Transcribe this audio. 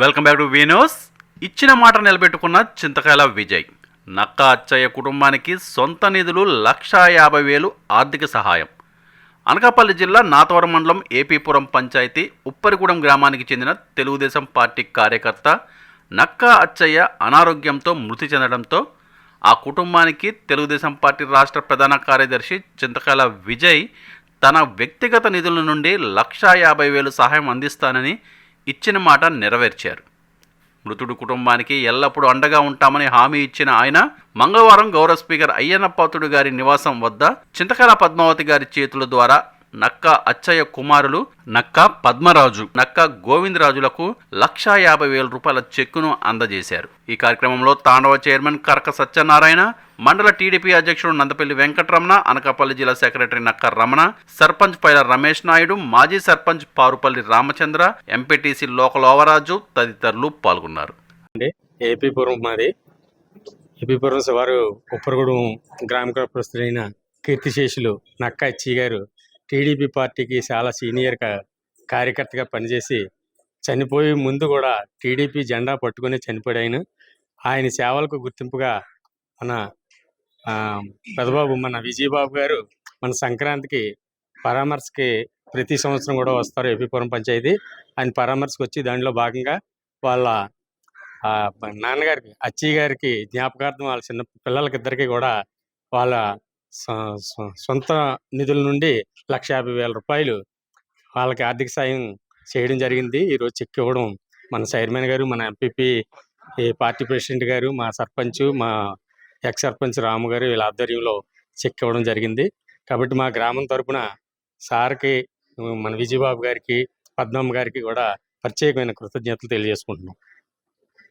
Welcome back to వీనోస్ ఇచ్చిన మాట నిలబెట్టుకున్న చింతకాయల విజయ్. నక్క అచ్చయ్య కుటుంబానికి సొంత నిధులు లక్షా యాభై వేలు ఆర్థిక సహాయం. అనకాపల్లి జిల్లా నాతవరం మండలం ఏపీపురం పంచాయతీ ఉప్పరిగూడెం గ్రామానికి చెందిన తెలుగుదేశం పార్టీ కార్యకర్త నక్కా అచ్చయ్య అనారోగ్యంతో మృతి చెందడంతో ఆ కుటుంబానికి తెలుగుదేశం పార్టీ రాష్ట్ర ప్రధాన కార్యదర్శి చింతకాయల విజయ్ తన వ్యక్తిగత నిధుల నుండి లక్షా యాభై వేలు సహాయం అందిస్తానని ఇచ్చిన మాట నెరవేర్చారు. మృతుడు కుటుంబానికి ఎల్లప్పుడూ అండగా ఉంటామని హామీ ఇచ్చిన ఆయన మంగళవారం గౌరవ స్పీకర్ అయ్యన్నపాతుడు గారి నివాసం వద్ద చింతకళ పద్మావతి గారి చేతుల ద్వారా నక్క అచ్చయ్య కుమారులు నక్క పద్మరాజు నక్క గోవిందరాజులకు లక్షా యాభై వేల రూపాయల చెక్కును అందజేశారు. ఈ కార్యక్రమంలో తాండవ చైర్మన్ కరక సత్యనారాయణ మండల టీడీపీ అధ్యక్షుడు నందపల్లి వెంకటరమణ అనకాపల్లి జిల్లా సెక్రటరీ నక్క రమణ సర్పంచ్ పైల రమేష్ నాయుడు మాజీ సర్పంచ్ పారుపల్లి రామచంద్ర ఎంపీటీసీ లోకలోవరాజు తదితరులు పాల్గొన్నారు. ఏపీపురం మాది. ఏపీపురం వారు ఉప్పరగూడెం గ్రామ ప్రస్తుతైన కీర్తిశేషులు నక్క అచ్చి గారు టీడీపీ పార్టీకి చాలా సీనియర్గా కార్యకర్తగా పనిచేసి చనిపోయే ముందు కూడా టీడీపీ జెండా పట్టుకుని చనిపోయాడు ఆయన. ఆయన సేవలకు గుర్తింపుగా మన పెదబాబు మన విజయబాబు గారు మన సంక్రాంతికి పరామర్శకి ప్రతి సంవత్సరం కూడా వస్తారు ఏపీపురం పంచాయతీ. ఆయన పరామర్శకు వచ్చి దానిలో భాగంగా వాళ్ళ నాన్నగారికి అచ్చయ్య గారికి జ్ఞాపకార్థం వాళ్ళ చిన్న పిల్లలకి ఇద్దరికి కూడా వాళ్ళ సొ- సొంత నిధుల నుండి లక్ష యాభై వేల రూపాయలు వాళ్ళకి ఆర్థిక సాయం చేయడం జరిగింది. ఈరోజు చెక్ ఇవ్వడం మన చైర్మన్ గారు మన ఎంపీపీ ఈ పార్టీ ప్రెసిడెంట్ గారు మా సర్పంచ్ మా ఎక్స్ సర్పంచ్ రాము గారు వీళ్ళ ఆధ్వర్యంలో చెక్ ఇవ్వడం జరిగింది. కాబట్టి మా గ్రామం తరపున సార్కి మన విజయబాబు గారికి పద్మమ్మ గారికి కూడా ప్రత్యేకమైన కృతజ్ఞతలు తెలియజేసుకుంటున్నాం.